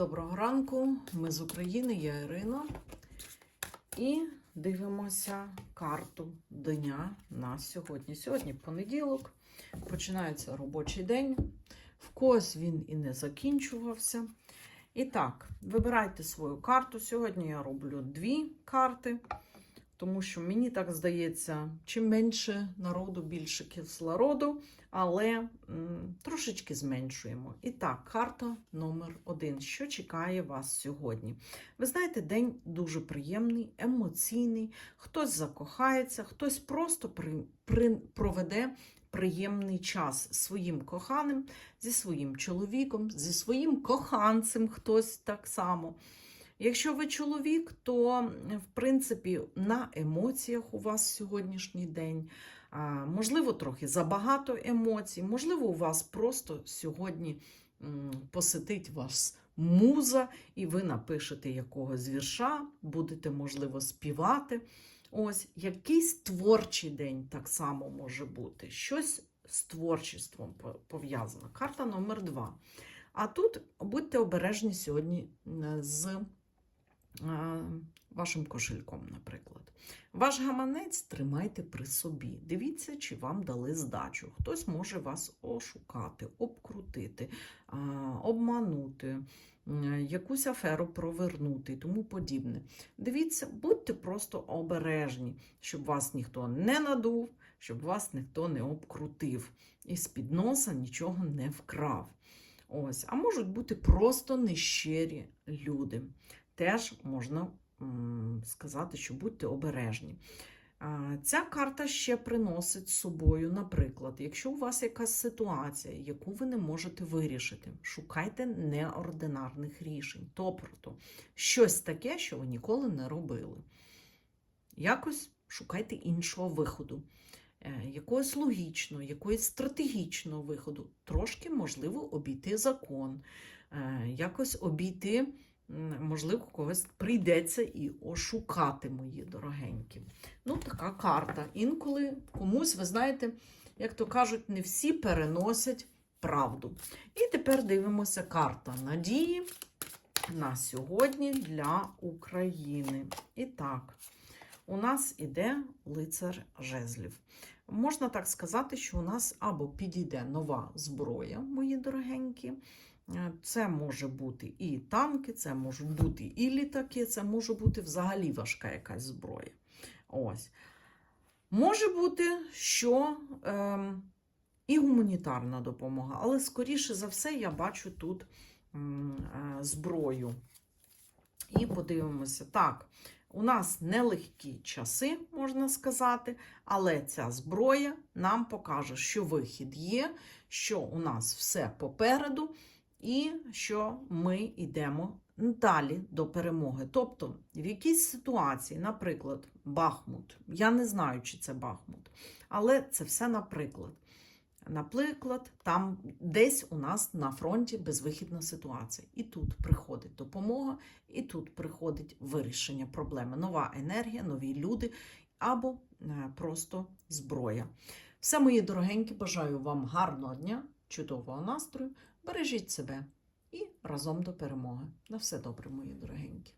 Доброго ранку, ми з України, я Ірина. І дивимося карту дня на сьогодні. Сьогодні понеділок, починається робочий день. В когось він і не закінчувався. І так, вибирайте свою карту. Сьогодні я роблю дві карти, тому що мені так здається, чим менше народу, більше кислороду, але м, трошечки зменшуємо. І так, карта номер один. Що чекає вас сьогодні? Ви знаєте, день дуже приємний, емоційний. Хтось закохається, хтось просто при, при, проведе приємний час своїм коханим, зі своїм чоловіком, зі своїм коханцем, хтось так само. Якщо ви чоловік, то в принципі на емоціях у вас сьогоднішній день. Можливо, трохи забагато емоцій, можливо, у вас просто сьогодні посетить вас муза, і ви напишете якогось вірша, будете, можливо, співати. Ось якийсь творчий день так само може бути. Щось з творчеством пов'язано. Карта номер два. А тут будьте обережні сьогодні е, з вашим кошельком, наприклад. Ваш гаманець тримайте при собі. Дивіться, чи вам дали здачу. Хтось може вас ошукати, обкрутити, обманути, якусь аферу провернути і тому подібне. Дивіться, будьте просто обережні, щоб вас ніхто не надув, щоб вас ніхто не обкрутив і з-під носа нічого не вкрав. Ось, а можуть бути просто нещирі люди. Теж можна сказати, що будьте обережні. Ця карта ще приносить з собою, наприклад, якщо у вас якась ситуація, яку ви не можете вирішити, шукайте неординарних рішень, тобто щось таке, що ви ніколи не робили. Якось шукайте іншого виходу, е, якогось логічного, якогось стратегічного виходу. Трошки, можливо, обійти закон, е, якось обійти, можливо, когось прийдеться і ошукати, мої дорогенькі. Ну, така карта. Інколи комусь, ви знаєте, як то кажуть, не всі переносять правду. І тепер дивимося карта надії на сьогодні для України. І так, у нас іде лицар жезлів. Можна так сказати, що у нас або підійде нова зброя, мої дорогенькі. Е, Це може бути і танки, це можуть бути і літаки, це може бути взагалі важка якась зброя. Ось. Може бути, що ем, і гуманітарна допомога, але скоріше за все я бачу тут е, зброю. І подивимося. Так, у нас нелегкі часи, можна сказати, але ця зброя нам покаже, що вихід є, що у нас все попереду, і що ми йдемо далі до перемоги. Тобто, в якійсь ситуації, наприклад, Бахмут, я не знаю, чи це Бахмут, але це все наприклад. Наприклад, там десь у нас на фронті безвихідна ситуація. І тут приходить допомога, і тут приходить вирішення проблеми. Нова енергія, нові люди або е, просто зброя. Все, мої дорогенькі, бажаю вам гарного дня, чудового настрою. Бережіть себе і разом до перемоги. На все добре, мої дорогенькі.